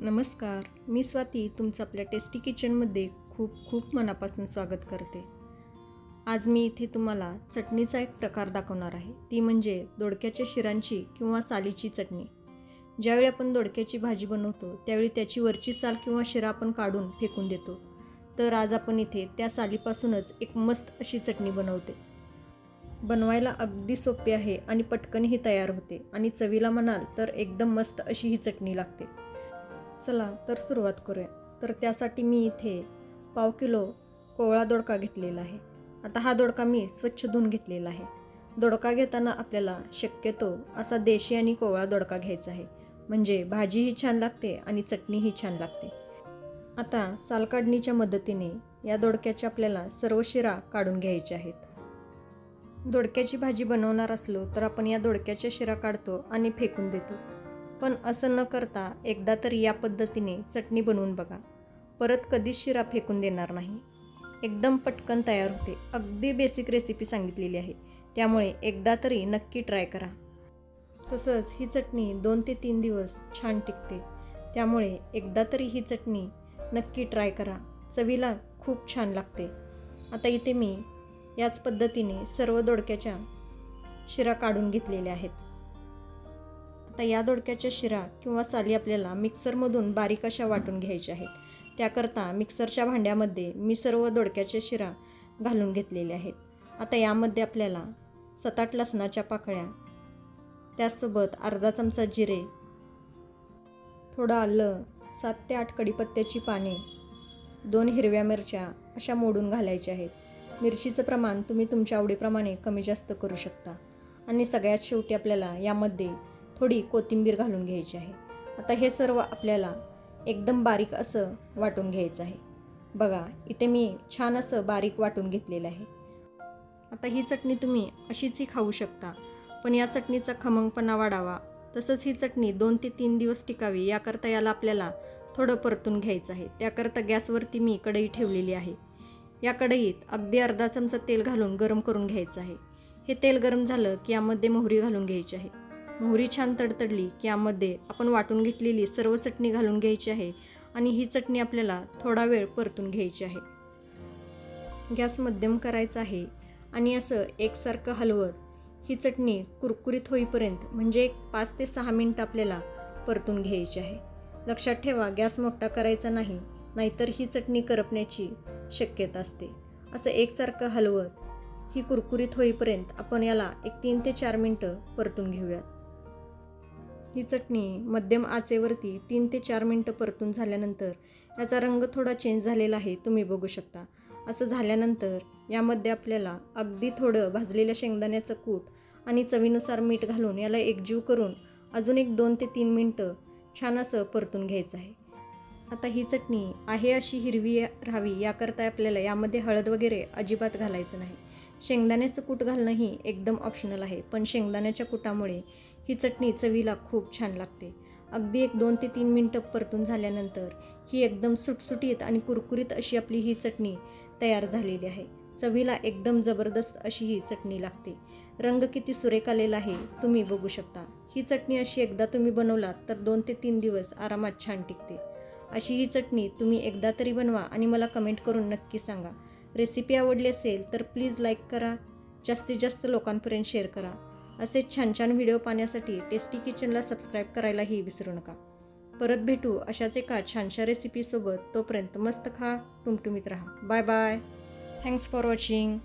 नमस्कार मी स्वाती तुमचं आपल्या टेस्टी किचनमध्ये खूप खूप मनापासून स्वागत करते. आज मी इथे तुम्हाला चटणीचा एक प्रकार दाखवणार आहे. ती म्हणजे दोडक्याच्या शिरांची किंवा सालीची चटणी. ज्यावेळी आपण दोडक्याची भाजी बनवतो त्यावेळी त्याची वरची साल किंवा शिरा आपण काढून फेकून देतो. तर आज आपण इथे त्या सालीपासूनच एक मस्त अशी चटणी बनवते. बनवायला अगदी सोपी आहे आणि पटकनही तयार होते आणि चवीला म्हणाल तर एकदम मस्त अशी ही चटणी लागते. चला तर सुरुवात करूया. तर त्यासाठी मी इथे पाव किलो कोवळा दोडका घेतलेला आहे. आता हा दोडका मी स्वच्छ धुवून घेतलेला आहे. दोडका घेताना आपल्याला शक्यतो असा देशी आणि कोवळा दोडका घ्यायचा आहे. म्हणजे भाजीही छान लागते आणि चटणीही छान लागते. आता साल काढणीच्या मदतीने या दोडक्याच्या आपल्याला सर्व शिरा काढून घ्यायच्या आहेत. दोडक्याची भाजी बनवणार असलो तर आपण या दोडक्याच्या शिरा काढतो आणि फेकून देतो. पण असं न करता एकदा तरी या पद्धतीने चटणी बनवून बघा. परत कधीच शिरा फेकून देणार नाही. एकदम पटकन तयार होते. अगदी बेसिक रेसिपी सांगितलेली आहे. त्यामुळे एकदा तरी नक्की ट्राय करा. तसंच ही चटणी दोन ते तीन दिवस छान टिकते. त्यामुळे एकदा तरी ही चटणी नक्की ट्राय करा. चवीला खूप छान लागते. आता इथे मी याच पद्धतीने सर्व दोडक्याच्या शिरा काढून घेतलेल्या आहेत. आता या दोडक्याच्या शिरा किंवा साली आपल्याला मिक्सरमधून बारीक अशा वाटून घ्यायच्या आहेत. त्याकरता मिक्सरच्या भांड्यामध्ये मी सर्व दोडक्याच्या शिरा घालून घेतलेल्या आहेत. आता यामध्ये आपल्याला सात आठ लसणाच्या पाकळ्या त्याचसोबत अर्धा चमचा जिरे थोडं आलं सात ते आठ कडीपत्त्याची पाने दोन हिरव्या मिरच्या अशा मोडून घालायच्या आहेत. मिरचीचं प्रमाण तुम्ही तुमच्या आवडीप्रमाणे कमी जास्त करू शकता. आणि सगळ्यात शेवटी आपल्याला यामध्ये थोडी कोथिंबीर घालून घ्यायची आहे. आता हे सर्व आपल्याला एकदम बारीक असं वाटून घ्यायचं आहे. बघा इथे मी छान असं बारीक वाटून घेतलेलं आहे. आता ही चटणी तुम्ही अशीचही खाऊ शकता पण या चटणीचा खमंगपणा वाढावा. तसंच ही चटणी दोन ते तीन दिवस टिकावी याकरता याला आपल्याला थोडं परतून घ्यायचं आहे. त्याकरता गॅसवरती मी कढई ठेवलेली आहे. या कढईत अगदी अर्धा चमचा तेल घालून गरम करून घ्यायचं आहे. हे तेल गरम झालं की यामध्ये मोहरी घालून घ्यायची आहे. मोहरी छान तडतडली की यामध्ये आपण वाटून घेतलेली सर्व चटणी घालून घ्यायची आहे आणि ही चटणी आपल्याला थोडा वेळ परतून घ्यायची आहे. गॅस मध्यम करायचा आहे आणि असं एकसारखं हलवत ही चटणी कुरकुरीत होईपर्यंत म्हणजे एक पाच ते सहा मिनटं आपल्याला परतून घ्यायची आहे. लक्षात ठेवा गॅस मोठा करायचा नाही नाहीतर ही चटणी करपण्याची शक्यता असते. असं एकसारखं हलवत ही कुरकुरीत होईपर्यंत आपण याला एक तीन ते चार मिनटं परतून घेऊयात. ही चटणी मध्यम आचेवरती तीन ते चार मिनटं परतून झाल्यानंतर याचा रंग थोडा चेंज झालेला आहे तुम्ही बघू शकता. असं झाल्यानंतर यामध्ये आपल्याला अगदी थोडं भाजलेल्या शेंगदाण्याचं कूट आणि चवीनुसार मीठ घालून याला एकजीव करून अजून एक दोन ते तीन मिनटं छान असं परतून घ्यायचं आहे. आता ही चटणी आहे अशी हिरवी राहावी याकरता आपल्याला यामध्ये हळद वगैरे अजिबात घालायचं नाही. शेंगदाण्याचं कूट घालणंही एकदम ऑप्शनल आहे पण शेंगदाण्याच्या कुटामुळे ही चटणी चवीला खूप छान लागते. अगदी एक दोन ते तीन मिनटं परतून झाल्यानंतर ही एकदम सुटसुटीत आणि कुरकुरीत अशी आपली ही चटणी तयार झालेली आहे. चवीला एकदम जबरदस्त अशी ही चटणी लागते. रंग किती सुरेख आलेला आहे तुम्ही बघू शकता. ही चटणी अशी एकदा तुम्ही बनवलात तर दोन ते तीन दिवस आरामात छान टिकते. अशी ही चटणी तुम्ही एकदा तरी बनवा आणि मला कमेंट करून नक्की सांगा. रेसिपी आवडली असेल तर प्लीज लाईक करा. जास्तीत जास्त लोकांपर्यंत शेअर करा. असे छान छान व्हिडिओ पाहण्यासाठी टेस्टी किचनला सबस्क्राईब करायलाही विसरू नका. परत भेटू अशाच एका छानशा रेसिपीसोबत तोपर्यंत मस्त खा टुमटुमीत राहा. Bye bye thanks for watching